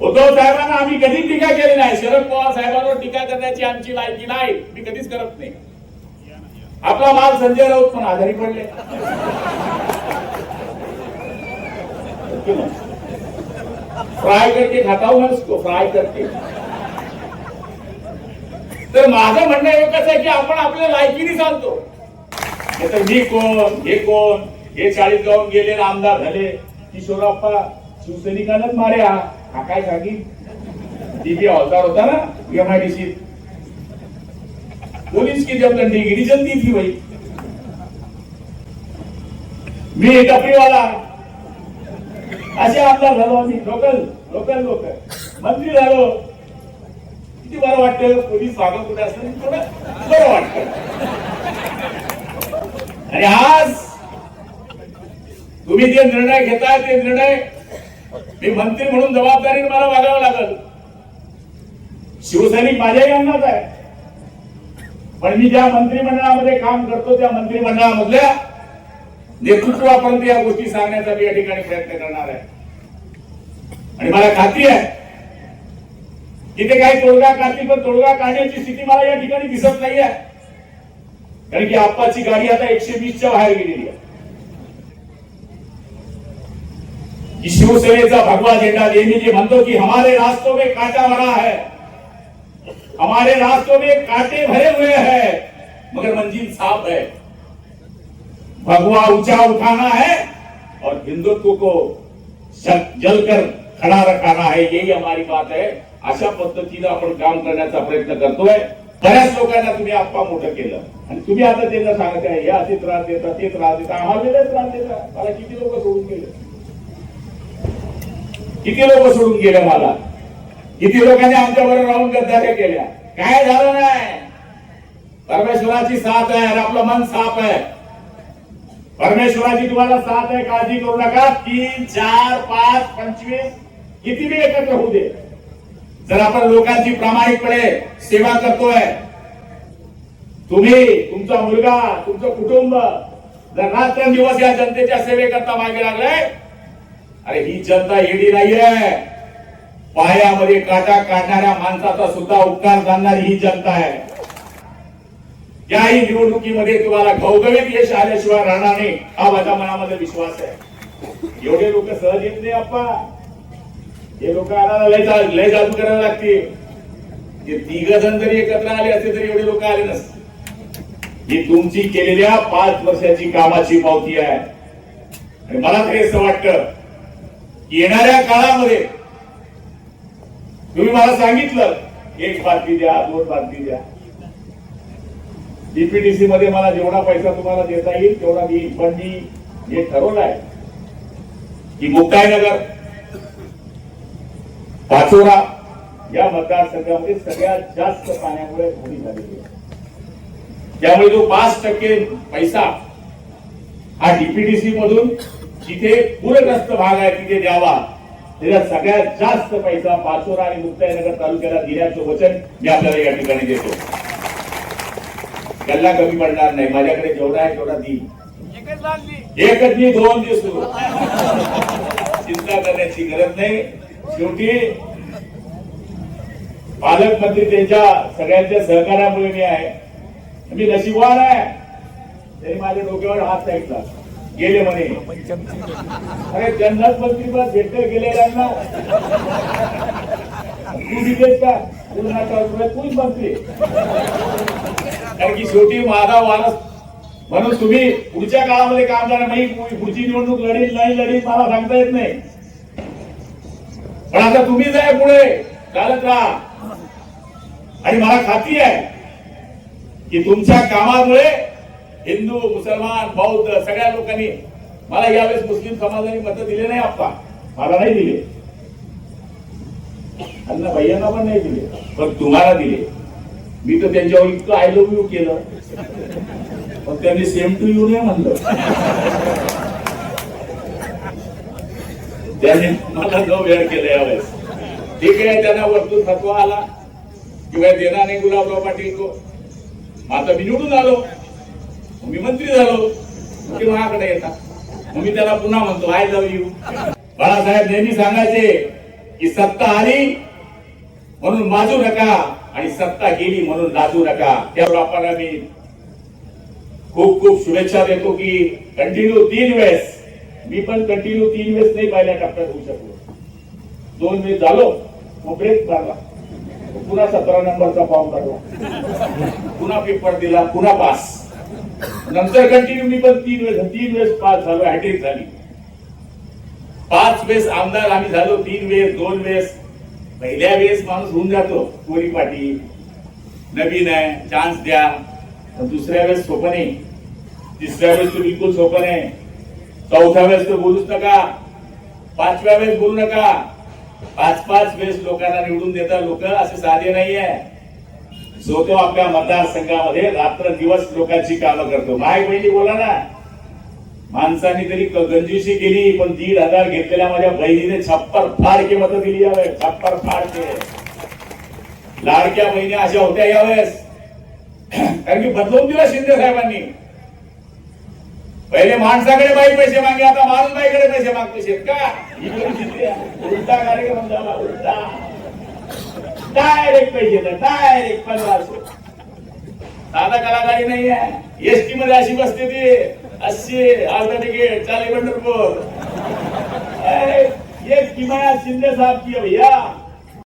उद्धव साहेबांना आम्ही कधीच टीका केली नाही. शरद पवार साहेबांवर टीका करण्याची आमची लायकी नाही. मी कधीच करत नाही. आपला माल संजय राऊत पण आजारी पडले. फ्राय करके खाता हूं उसको फ्राय करके. तर माझं म्हणणं एकच आहे की आपण आपल्या लायकीने चालतो. नाहीतर मी कोण हे कोण हे चाळीस गावून गेलेले आमदार झाले. किशोरप्पा शिवसैनिकांनाच मारे हा. हा काय जागी डीबी अवतार होता ना एमआयडीसी पुलिस की जब डिग्री चलती थी भाई मी टपरीवाला असे आमदार झालो आम्ही लोकल लोकल लोक. मंत्री झालो. किती बरं वाटतं? पोलीस मागं कुठे असलं थोडं बरं वाटत. आणि आज तुम्ही जे निर्णय घेताय ते निर्णय मी मंत्री म्हणून जबाबदारीने मला वागावं लागल. शिवसैनिक माझ्याही अंगात आहे. पण मी ज्या मंत्रिमंडळामध्ये काम करतो त्या मंत्रिमंडळामधल्या नेतृत्वापर्यंत या गोष्टी सांगण्याचा मी या ठिकाणी प्रयत्न करणार आहे. आणि मला खात्री आहे तिथे काही तोडगा काढतील पण तोडगा काढण्याची स्थिती मला या ठिकाणी दिसत नाही आहे कारण की आप्पाची गाडी आता एकशे वीसच्या बाहेर गेलेली आहे की शिवसेनेचा भगवा झेंडा नेहमी जे म्हणतो की हमारे रास्तों में कांटा भरा है। हमारे रास्तों में कांटे भरे हुए हैं। मगर मंजिल साफ है भगवा ऊंचा उठाना है और हिंदुत्व को शक- जलकर खडा रखाना है यही हमारी बात है। अशा पद्धतीनं आपण काम करण्याचा प्रयत्न करतोय। बऱ्याच लोकांना तुम्ही आप्पा मोठं केलं. आणि तुम्ही आता त्यांना सांगताय हे असे त्रास देता ते त्रास देता आम्हाला त्रास देता मला किती लोक सोडून गेले? किती लोक सोडून गेले मला? किती लोकांनी आमच्यावर राहून गद्दाऱ्या केल्या? काय झालं नाही? परमेश्वराची साथ आहे आपलं मन साफ आहे. परमेश्वराची तुम्हाला साथ आहे काळजी करू नका. तीन चार पाच पंचवीस किती बी एकत्र होऊ दे. जर आपण लोकांची प्रामाणिकपणे सेवा करतोय तुम्ही तुमचा मुलगा तुमचं कुटुंब जर रात्रंदिवस या जनतेच्या सेवेकरता मागे लागलाय अरे ही जनता येडी नाहीये. पायामध्ये काटा काढणाऱ्या माणसाचा सुद्धा उपकार जाणणारी ही जनता आहे. याही निवडणुकीमध्ये तुम्हाला घवघवीत यश आल्याशिवाय राहणार नाही हा माझ्या मनामध्ये विश्वास आहे. एवढे लोक सहज येत नाही आप्पा हे लोक आणायला लय लय जादू करायला लागते ते तिघ जण जरी एकत्र आले असते तरी एवढे लोक आले नसते. ही तुमची केलेल्या पाच वर्षाची कामाची पावती आहे. आणि मला तरी असं वाटतं येणाऱ्या काळामध्ये तुम्ही मला सांगितलं एक बातमी द्या दोन बातमी द्या. डीपीडीसी मध्ये मला जेवढा पैसा तुम्हाला देता येईल तेवढा मी पण मी हे ठरवलं आहे. की मुक्ताईनगर पाचोरा या मतदारसंघामध्ये सगळ्यात जास्त पाण्यामुळे हानी झालेली आहे. त्यामुळे जो पाच टक्के पैसा हा डीपीडीसी मधून जिथे पूरग्रस्त भाग आहे तिथे द्यावा. त्याचा सगळ्यात जास्त पैसा पाचोरा आणि मुक्ताईनगर तालुक्याला देण्याचं वचन मी आपल्याला या ठिकाणी देतो. त्याला कमी पडणार नाही. माझ्याकडे जेवढा आहे तेवढा देईल एकच मी दोन दिवस चिंता करण्याची गरज नाही. शेवटी पालकमंत्री त्यांच्या सगळ्यांच्या सहकार्यामुळे मी आहे. मी नशिबवान आहे. त्यांनी माझ्या डोक्यावर हात टाकला गेले म्हणे. अरे जन्नत मंत्रीपद भेटत गेलेल्यांना तू दिलेस का? तू तूच मंत्री कारण की शेवटी माझा वारस म्हणून तुम्ही पुढच्या काळामध्ये काम करा. नाही पुढची निवडणूक लढील नाही लढील मला सांगता येत नाही. पण आता तुम्ही जाय पुढे चालत राहा. आणि मला खात्री आहे की तुमच्या कामामुळे हिंदू मुसलमान बौद्ध सगळ्या लोकांनी मला यावेळेस मुस्लिम समाजाने मत दिले नाही आप्पा. मला नाही दिले. अण्णा भैयांना पण नाही दिले. पण तुम्हाला दिले. मी तर त्यांच्यावर इतकं आय लव्ह यू केलं. पण त्यांनी सेम टू यू नाही म्हणलं. त्याने मला जो वेळ केला यावेळेस. ठीक आहे त्यांना वरतून फतवा आला. किंवा देणार नाही गुलाबराव पाटील को. आता मी निवडून आलो. मग मी मंत्री झालो. मग ते माझ्याकडे येतात. मग मी त्याला पुन्हा म्हणतो आय लव्ह यू बाळासाहेब नेहमी सांगायचे की सत्ता आली म्हणून माजू नका आणि सत्ता गेली म्हणून लाजू नका. त्यावर आपण मी खूप खूप शुभेच्छा देतो की कंटिन्यू तीन वेळेस मी पण कंटिन्यू तीन वेळेस नाही पाहिल्या टप्प्यात होऊ शकलो. दोन वेळेस झालो मग ब्रेक मारला. पुन्हा सतरा नंबरचा फॉर्म भरला पुन्हा पेपर दिला पुन्हा पास नंतर कंटिन्यू मी पण तीन वेळेस तीन वेळेस पास झालो हॅट्रिक झाली. पाच वेळेस आमदार आम्ही झालो तीन वेळेस दोन वेळेस. पहिल्या वेळेस माणूस होऊन जातो कोरी पाटी नवीन आहे चान्स द्या. दुसऱ्या वेळेस सोपं नाही. तिसऱ्या वेळेस तर बिलकुल सोपं नाही. चौथ्या वेळेस तर बोलूच नका. पाचव्या वेळेस बोलू नका. पाच पाच वेळेस लोकांना निवडून देता लोक असे साधे नाहीये. जो तो आपल्या मतदारसंघामध्ये रात्र दिवस लोकांची कामं करतो. माय बहिणी बोला ना. माणसाने तरी क- गंजूशी केली पण दीड हजार घेतलेल्या माझ्या बहिणीने छप्पर फार के मत दिली यावेळेस. छप्पर फाडके. लाडक्या बहिणी अशा होत्या यावेळेस. कारण की बदलून दिला शिंदे साहेबांनी. पहिले माणसाकडे बाई पैसे मागे आता माणूस बाईकडे पैसे मागतो शेत का उलटा कार्यक्रम झाला उलटा. डायरेक्ट पैसे डायरेक्ट पंधराशे साधा कलाकारी नाही आहे एसटी मध्ये अशी बसते ती. अशी अर्धा तिकीट चाले पंढरपूर. एक किमाया शिंदे साहेब की भैया